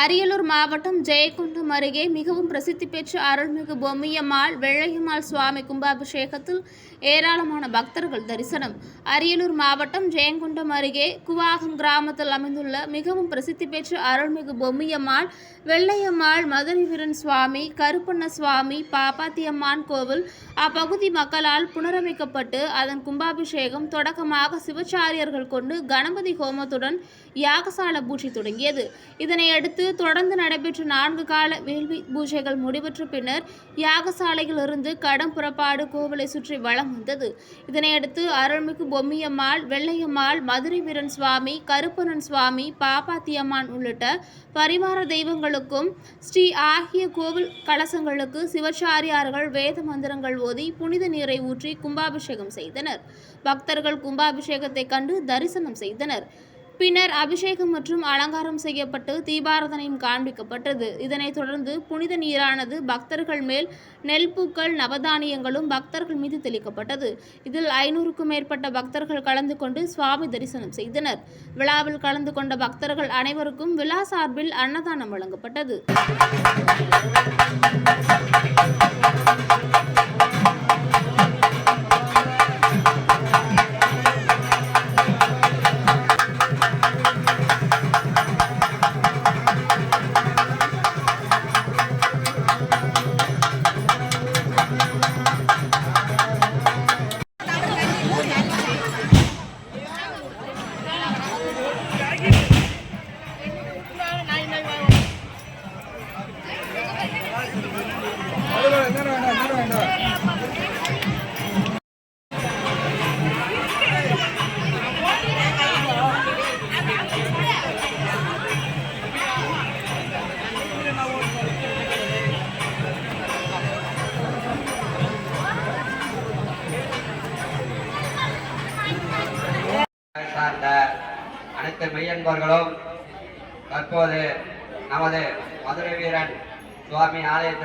அரியலூர் மாவட்டம் ஜெயக்குண்டம் அருகே மிகவும் பிரசித்தி பெற்ற அருள்மிகு பொம்மியம்மாள் வெள்ளையம்மாள் சுவாமி கும்பாபிஷேகத்தில் ஏராளமான பக்தர்கள் தரிசனம். அரியலூர் மாவட்டம் ஜெயங்குண்டம் அருகே குவாகம் கிராமத்தில் அமைந்துள்ள மிகவும் பிரசித்தி பெற்ற அருள்மிகு பொம்மியம்மாள் வெள்ளையம்மாள் மதுரைவீரன் சுவாமி கருப்பண்ண சுவாமி பாப்பாத்தியம்மான் கோவில் அப்பகுதி மக்களால் புனரமைக்கப்பட்டு அதன் கும்பாபிஷேகம் தொடக்கமாக சிவச்சாரியர்கள் கொண்டு கணபதி ஹோமத்துடன் யாகசால பூஜை தொடங்கியது. இதனையடுத்து தொடர்ந்து நடைபெற்ற நான்கு கால வேள்வி பூஜைகள் முடிவற்ற பின்னர் யாகசாலையிலிருந்து கடம் புறப்பாடு கோவிலை சுற்றி வளம் வந்தது. இதனையடுத்து அருள்மிகு பொம்மியம்மாள் வெள்ளையம்மாள் மதுரை வீரன் சுவாமி கருப்பணன் சுவாமி பாப்பாத்தியம்மான் உள்ளிட்ட பரிவார தெய்வங்களுக்கும் ஸ்ரீ ஆகிய கோவில் கலசங்களுக்கு சிவச்சாரியார்கள் வேத மந்திரங்கள் ஓதி புனித நீரை ஊற்றி கும்பாபிஷேகம் செய்தனர். பக்தர்கள் கும்பாபிஷேகத்தை கண்டு தரிசனம் செய்தனர். பின்னர் அபிஷேகம் மற்றும் அலங்காரம் செய்யப்பட்டு தீபாரதனையும் காண்பிக்கப்பட்டது. இதனைத் தொடர்ந்து புனித நீரானது பக்தர்கள் மேல் நெல் பூக்கள் நவதானியங்களும் பக்தர்கள் மீது தெளிக்கப்பட்டது. இதில் ஐநூறுக்கும் மேற்பட்ட பக்தர்கள் கலந்து கொண்டு சுவாமி தரிசனம் செய்தனர். விழாவில் கலந்து கொண்ட பக்தர்கள் அனைவருக்கும் விழா சார்பில் அன்னதானம் வழங்கப்பட்டது. அனைத்து மெய்யன்பர்களும் தற்போது நமது மதுரை வீரன் சுவாமி ஆலயத்திற்கு